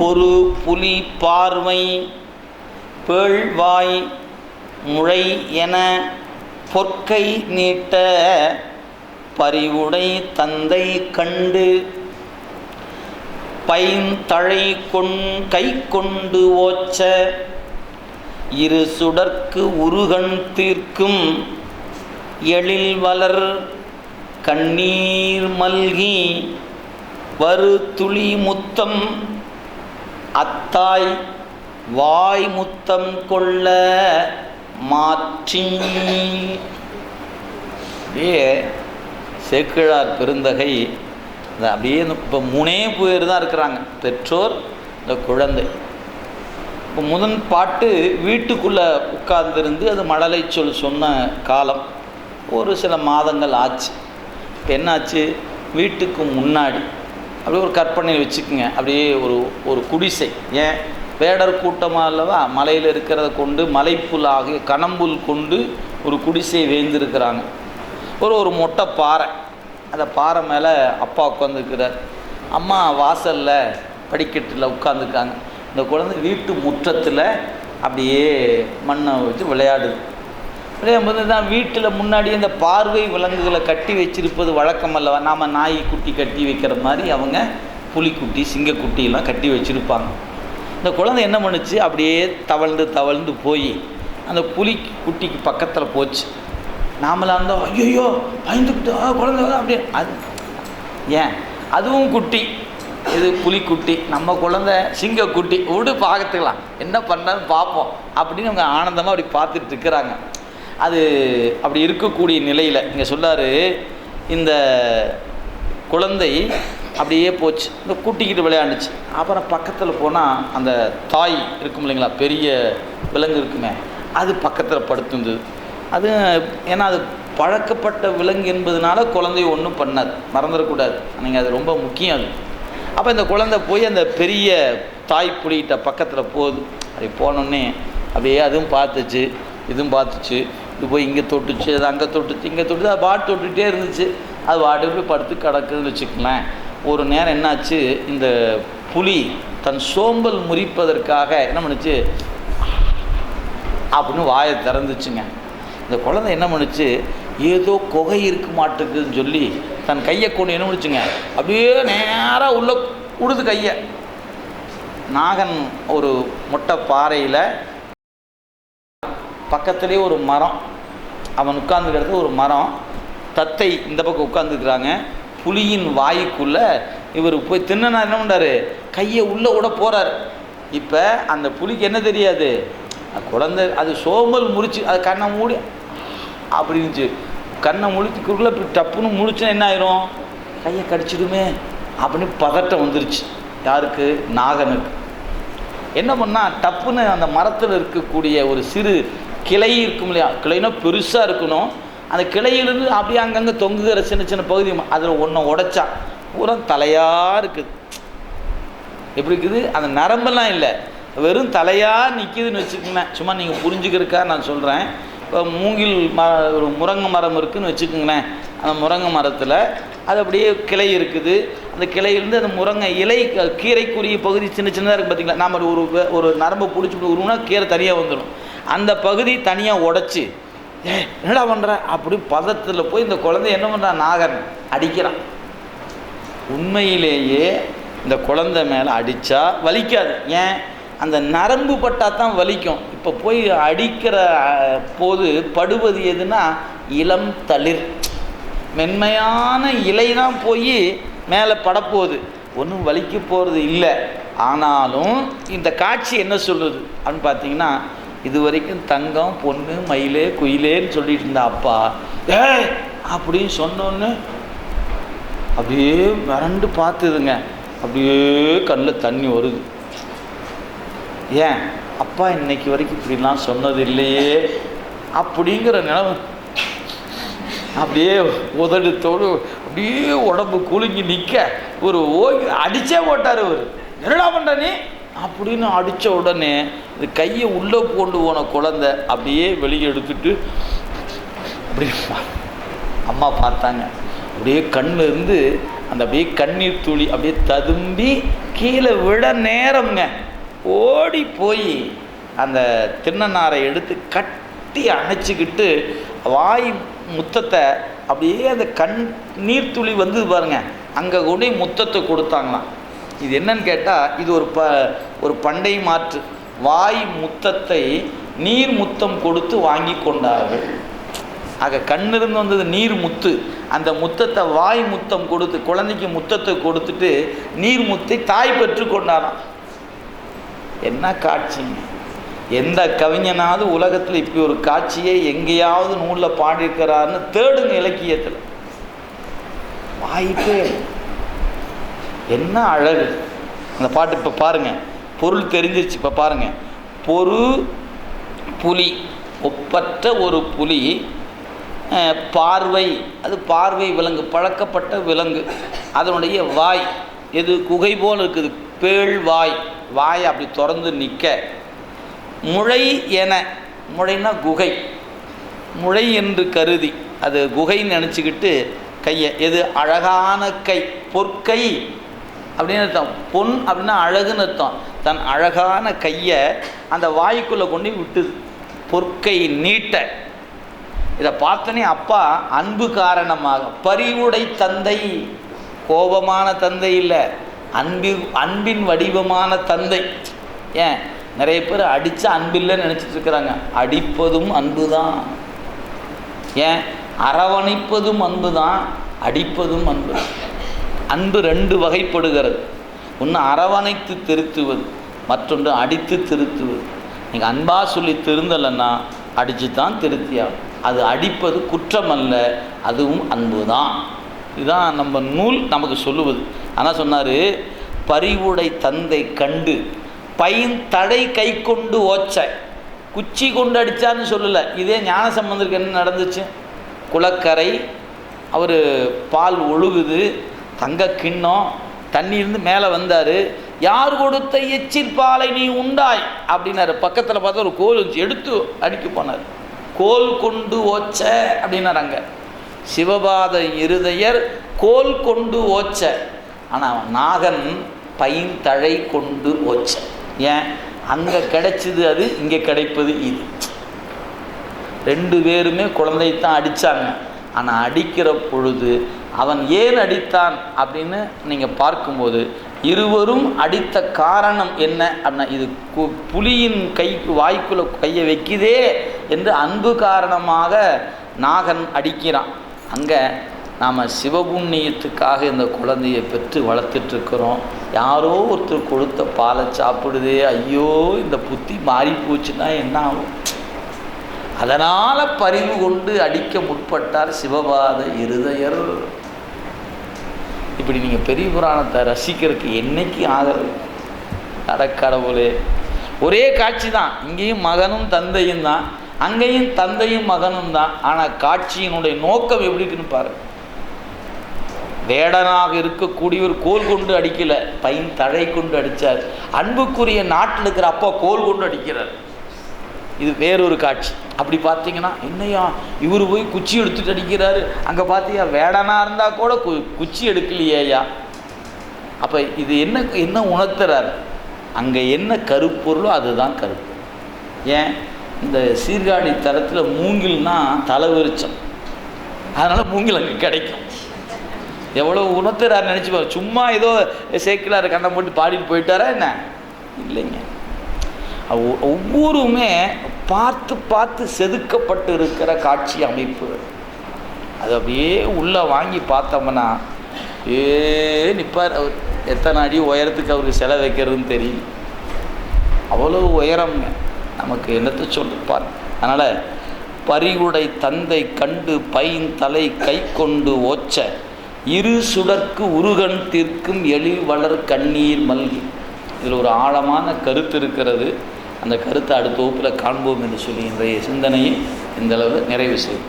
பொறு புலி பார்வை பேழ்வாய் முளை என பொற்கை நீட்ட பரிவுடை தந்தை கண்டு பைந்தழை கொண் கை கொண்டு ஓச்ச இரு சுடர்க்கு உருகன் தீர்க்கும் எழில் வளர் கண்ணீர் மல்கி வரு துளி முத்தம் அத்தாய் வாய் முத்தம் கொள்ள மாற்றி அப்படியே சேக்கிழார் பெருந்தகை இந்த அப்படியே இப்போ மூணே பேர் தான் இருக்கிறாங்க. பெற்றோர் இந்த குழந்தை. இப்போ முதன் பாட்டு வீட்டுக்குள்ளே உட்கார்ந்திருந்து அது மழலை சொல் சொன்ன காலம். ஒரு சில மாதங்கள் ஆச்சு. இப்போ என்னாச்சு? வீட்டுக்கு முன்னாடி. அப்படியே ஒரு கற்பனையில் வச்சுக்கோங்க. அப்படியே ஒரு ஒரு குடிசை. ஏன்? வேடர் கூட்டமாக அல்லவா? மலையில் இருக்கிறத கொண்டு மலைப்புல் ஆகிய கணம்புல் கொண்டு ஒரு குடிசை வேந்திருக்கிறாங்க. ஒரு ஒரு மொட்டை பாறை. அந்த பாறை மேலே அப்பா உட்காந்துருக்கிறார் அம்மா வாசலில் படிக்கட்டில் உட்காந்துருக்காங்க இந்த குழந்தை வீட்டு முற்றத்தில் அப்படியே மண்ணை வச்சு விளையாடுது. அதேபோது தான் வீட்டில் முன்னாடி இந்த பார்வை விலங்குகளை கட்டி வச்சிருப்பது வழக்கம் அல்லவா? நாம் நாய் குட்டி கட்டி வைக்கிற மாதிரி அவங்க புலிக்குட்டி சிங்கக்குட்டியெல்லாம் கட்டி வச்சுருப்பாங்க. இந்த குழந்தை என்ன பண்ணுச்சு? அப்படியே தவழ்ந்து தவழ்ந்து போய் அந்த புலி குட்டிக்கு பக்கத்தில் போச்சு. நாமளாக இருந்தோம் ஐயோ பயந்துக்கிட்டு குழந்தை அப்படியே அது ஏன்? அதுவும் குட்டி. இது புலிக்குட்டி. நம்ம குழந்தை சிங்கக்குட்டி. விடு பார்த்துக்கலாம் என்ன பண்ணாலும் பார்ப்போம் அப்படின்னு அவங்க ஆனந்தமாக அப்படி பார்த்துட்டு இருக்கிறாங்க. அது அப்படி இருக்கக்கூடிய நிலையில் இங்கே சொல்லாரு இந்த குழந்தை அப்படியே போச்சு. இந்த கூட்டிக்கிட்டு விளையாண்டுச்சு. அப்புறம் பக்கத்தில் போனால் அந்த தாய் இருக்கும் இல்லைங்களா? பெரிய விலங்கு இருக்குமே அது பக்கத்தில் படுத்துருந்தது அது ஏன்னா அது பழக்கப்பட்ட விலங்கு என்பதனால குழந்தைய ஒன்றும் பண்ணாது. மறந்துடக்கூடாது நீங்கள் அது ரொம்ப முக்கியம் அது. அப்போ இந்த குழந்தை போய் அந்த பெரிய தாய் புலிகிட்ட பக்கத்தில் போகுது. அப்படி போனோடனே அப்படியே அதுவும் பார்த்துச்சு இதுவும் பார்த்துச்சு. இது போய் இங்கே தொட்டுச்சு அது அங்கே தொட்டுச்சு இங்கே தொட்டுச்சு அது பாட்டு தொட்டுகிட்டே இருந்துச்சு. அது வாட்டு போய் படுத்து கிடக்குதுன்னு வச்சுக்கலாம் ஒரு நேரம் என்னாச்சு இந்த புலி தன் சோம்பல் முறிப்பதற்காக என்ன பண்ணுச்சு? அப்படின்னு வாயை திறந்துச்சுங்க. இந்த குழந்தை என்ன பண்ணுச்சு? ஏதோ குகை இருக்க மாட்டேங்குதுன்னு சொல்லி தன் கையை கொண்டு என்ன பண்ணுச்சுங்க? அப்படியே நேராக உள்ள உடுது கையை. நாகன் ஒரு மொட்டை பாறையில் பக்கத்துலேயே ஒரு மரம் அவன் உட்கார்ந்துக்கிறது ஒரு மரம். தத்தை இந்த பக்கம் உட்காந்துருக்குறாங்க புலியின் வாய்க்குள்ளே இவர் போய் தின்னனா என்ன பண்ணுறாரு கையை உள்ளே விட போகிறார் இப்போ அந்த புலிக்கு என்ன தெரியாது? குழந்தை அது சோம்பல் முறிச்சு அது கண்ணை மூடி அப்படின்னுச்சு. கண்ணை முழிச்சுக்குள்ள இப்படி டப்புன்னு முழிச்சுன்னா என்ன ஆயிரும்? கையை கடிச்சிடுமே அப்படின்னு பதட்டம் வந்துருச்சு. யாருக்கு? நாகனுக்கு. என்ன பண்ணால் டப்புன்னு அந்த மரத்தில் இருக்கக்கூடிய ஒரு சிறு கிளை இருக்கும் இல்லையா? கிளைனா பெருசாக இருக்கணும். அந்த கிளையிலிருந்து அப்படியே அங்கங்கே தொங்குகிற சின்ன சின்ன பகுதி அதில் ஒன்றை உடைச்சா பூரா தலையாக இருக்குது எப்படி இருக்குது? அந்த நரம்பெல்லாம் இல்லை. வெறும் தலையாக நிற்கிதுன்னு வச்சுக்கோங்களேன். சும்மா நீங்கள் புரிஞ்சுக்கிறக்கா நான் சொல்கிறேன் இப்போ மூங்கில் ம ஒரு முருங்கை மரம் இருக்குதுன்னு வச்சுக்கோங்களேன். அந்த முருங்கை மரத்தில் அது அப்படியே கிளை இருக்குது. அந்த கிளையிலேருந்து அந்த முருங்கை இலை கீரைக்குரிய பகுதி சின்ன சின்னதாக இருக்குது பார்த்தீங்களா நாம் ஒரு ஒரு நரம்பை பிடிச்சி உருவனா கீரை தனியாக வந்துடும் அந்த பகுதி தனியாக உடைச்சி ஏ என்னடா பண்ணுற அப்படி பதத்தில் போய் இந்த குழந்தை என்ன பண்ணுறான் நாகன் அடிக்கிறான். உண்மையிலேயே இந்த குழந்தை மேலே அடித்தா வலிக்காது. ஏன்? அந்த நரம்பு பட்டால் தான் வலிக்கும். இப்போ போய் அடிக்கிற போது படுவது எதுனா இளம் தளிர். மென்மையான இலை தான் போய் மேலே படப்போகுது. ஒன்றும் வலிக்க போகிறது இல்லை. ஆனாலும் இந்த காட்சி என்ன சொல்லுது? அப்படின்னு பார்த்தீங்கன்னா இது வரைக்கும் தங்கம் பொண்ணு மயிலே குயிலேன்னு சொல்லிட்டு இருந்த அப்பா ஏ அப்படின்னு சொன்னோன்னு அப்படியே மிரண்டு பார்த்துதுங்க. அப்படியே கண்ணில் தண்ணி வருது. ஏன்? அப்பா இன்னைக்கு வரைக்கும் இப்படிலாம் சொன்னது இல்லையே அப்படிங்கிற நிலவு அப்படியே உதடுத்தோடு அப்படியே உடம்பு குலுங்கி நிற்க ஒரு ஓய் அடிச்சே போட்டார் அவர் என்னடா பண்ற நீ? அப்படின்னு அடித்த உடனே இந்த கையை உள்ளே கொண்டு போன குழந்த அப்படியே வெளியே எடுத்துட்டு அப்படி அம்மா பார்த்தாங்க. அப்படியே கண்ணு இருந்து அந்த அப்படியே கண்ணீர் துளி அப்படியே ததும்பி கீழே விட நேரம்ங்க. ஓடி போய் அந்த தின்னனாரை எடுத்து கட்டி அணைச்சிக்கிட்டு வாய் முத்தத்தை அப்படியே அந்த கண் நீர்த்துளி வந்து பாருங்க. அங்கே கொண்டு முத்தத்தை கொடுத்தாங்களாம். இது என்னன்னு கேட்டால் இது ஒரு ப ஒரு பண்டை மாற்று. வாய் முத்தத்தை நீர் முத்தம் கொடுத்து வாங்கி கொண்டார்கள். ஆக கண்ணிருந்து வந்தது நீர் முத்து. அந்த முத்தத்தை வாய் முத்தம் கொடுத்து குழந்தைக்கு முத்தத்தை கொடுத்துட்டு நீர் முத்தை தாய் பெற்று கொண்டாராம். என்ன காட்சிங்க எந்த கவிஞனாவது உலகத்தில் இப்படி ஒரு காட்சியை எங்கேயாவது நூலில் பாடியிருக்கிறாருன்னு தேடுங்க இலக்கியத்தில். வாய்ப்பே இல்லை. என்ன அழகு. அந்த பாட்டு இப்போ பாருங்க. பொருள் தெரிஞ்சிருச்சு இப்போ பாருங்கள் பொரு புலி ஒப்பற்ற ஒரு புலி பார்வை. அது பார்வை விலங்கு பழக்கப்பட்ட விலங்கு. அதனுடைய வாய் எது குகை போல் இருக்குது பேள் வாய். வாய் அப்படி திறந்து நிற்க முளை என முளைனா குகை. முளை என்று கருதி அது குகைன்னு நினச்சிக்கிட்டு கையை எது அழகான கை பொற்கை அப்படின்னு அர்த்தம். பொன் அப்படின்னா அழகுன்னு அர்த்தம். தன் அழகான கையை அந்த வாய்க்குள்ளே கொண்டு விட்டுது. பொற்கை நீட்ட. இதை பார்த்தோன்னே அப்பா அன்பு காரணமாக பரிவுடை தந்தை கோபமான தந்தை இல்லை அன்பு அன்பின் வடிவமான தந்தை. ஏன்? நிறைய பேர் அடித்தா அன்பில்லைன்னு நினச்சிட்டு இருக்கிறாங்க. அடிப்பதும் அன்பு தான் ஏன்? அரவணைப்பதும் அன்பு தான் அடிப்பதும் அன்பு. தான். அன்பு ரெண்டு வகைப்படுகிறது. ஒன்று அரவணைத்து திருத்துவது மற்றொன்று அடித்து திருத்துவது. நீங்கள் அன்பாக சொல்லி திருந்தலைன்னா அடித்து தான் திருத்தியாகும் அது அடிப்பது குற்றம் அல்ல அதுவும் அன்பு தான் இதுதான் நம்ம நூல் நமக்கு சொல்லுவது. ஆனால் சொன்னார் பரிவுடை தந்தை கண்டு பையன் தடை கை கொண்டு ஓச்ச. குச்சி கொண்டு அடித்தான்னு சொல்லலை. இதே ஞான சம்பந்தருக்கு என்ன நடந்துச்சு? குளக்கரை அவர் பால் ஒழுகுது தங்க கிண்ணம் தண்ணியிருந்து மேலே வந்தார். யார் கொடுத்த எச்சில் பாலை நீ உண்டாய்? அப்படின்னாரு. பக்கத்தில் பார்த்தா ஒரு கோல் வச்சு எடுத்து அடிக்க போனார். கோல் கொண்டு ஓச்ச அப்படின்னார் அங்கே. சிவபாத இருதயர் கோல் கொண்டு ஓச்ச. ஆனால் நாகன் பைன் தழை கொண்டு ஓச்ச. ஏன்? அங்கே கிடைச்சது அது இங்கே கிடைப்பது இது. ரெண்டு பேருமே குழந்தைத்தான் அடித்தாங்க ஆனால் அடிக்கிற பொழுது அவன் ஏன் அடித்தான் அப்படின்னு நீங்கள் பார்க்கும்போது இருவரும் அடித்த காரணம் என்ன அப்படின்னா இது கு- புலியின் கைக்கு வாய்க்குள்ள கையை வைக்குதே என்று அன்பு காரணமாக நாகன் அடிக்கிறான். அங்கே நாம் சிவபுண்ணியத்துக்காக இந்த குழந்தையை பெற்று வளர்த்துட்ருக்குறோம். யாரோ ஒருத்தர் கொடுத்த பாலை சாப்பிடுதே ஐயோ இந்த புத்தி மாறி போச்சுன்னா என்ன ஆகும்? அதனால் பறிவு கொண்டு அடிக்க முற்பட்டார் சிவபாத இருதயர். இப்படி நீங்கள் பெரிய புராணத்தை ரசிக்கிறதுக்கு என்னைக்கு ஆதரவு? அடக்கடவுளே ஒரே காட்சி தான். இங்கேயும் மகனும் தந்தையும் தான். அங்கேயும் தந்தையும் மகனும் தான். ஆனால் காட்சியினுடைய நோக்கம் எப்படி இருக்குன்னு பாரு வேடனாக இருக்கக்கூடியவர் கோல் கொண்டு அடிக்கல. பையன் தழை கொண்டு அடித்தார் அன்புக்குரிய நாட்டில் இருக்கிற அப்பா கோல் கொண்டு அடிக்கிறார். இது வேறொரு காட்சி. அப்படி பார்த்தீங்கன்னா என்னையா இவர் போய் குச்சி எடுத்துட்டு அடிக்கிறாரு. அங்கே பார்த்தியா வேடனா இருந்தால் கூட கு குச்சி எடுக்கலையேயா? அப்போ இது என்ன என்ன உணர்த்துறாரு? அங்கே என்ன கருப்பொருளோ அதுதான் கருப்பு. ஏன்? இந்த சீர்காழி தரத்தில் மூங்கில்னா தலைவிரிச்சம் அதனால் மூங்கில் அங்கே கிடைக்கும். எவ்வளோ உணர்த்துறாரு நினச்சி பாரு. சும்மா ஏதோ சேக்கிலார் கண்ணை போட்டு பாடிட்டு போயிட்டாரா என்ன? இல்லைங்க. ஒவ்வொருமே பார்த்து பார்த்து செதுக்கப்பட்டு இருக்கிற காட்சி அமைப்பு. அது அப்படியே உள்ளே வாங்கி பார்த்தோம்னா ஏ நிற்பார் அவர். எத்தனை அடி உயரத்துக்கு அவருக்கு செலை வைக்கிறதுன்னு தெரியும் அவ்வளோ உயரம்ங்க. நமக்கு என்னத்தை சொல்லிருப்பார்? அதனால் பரிவுடை தந்தை கண்டு பைன் தலை கை கொண்டு ஓச்ச இரு சுடற்கு உருகன் தீர்க்கும் எழில் வளர் கண்ணீர் மல்கி. இதில் ஒரு ஆழமான கருத்து இருக்கிறது. அந்த கருத்தை அடுத்த வகுப்பில் காண்போம் என்று சொல்லி இன்றைய சிந்தனையை இந்த அளவில் நிறைவு செய்யும்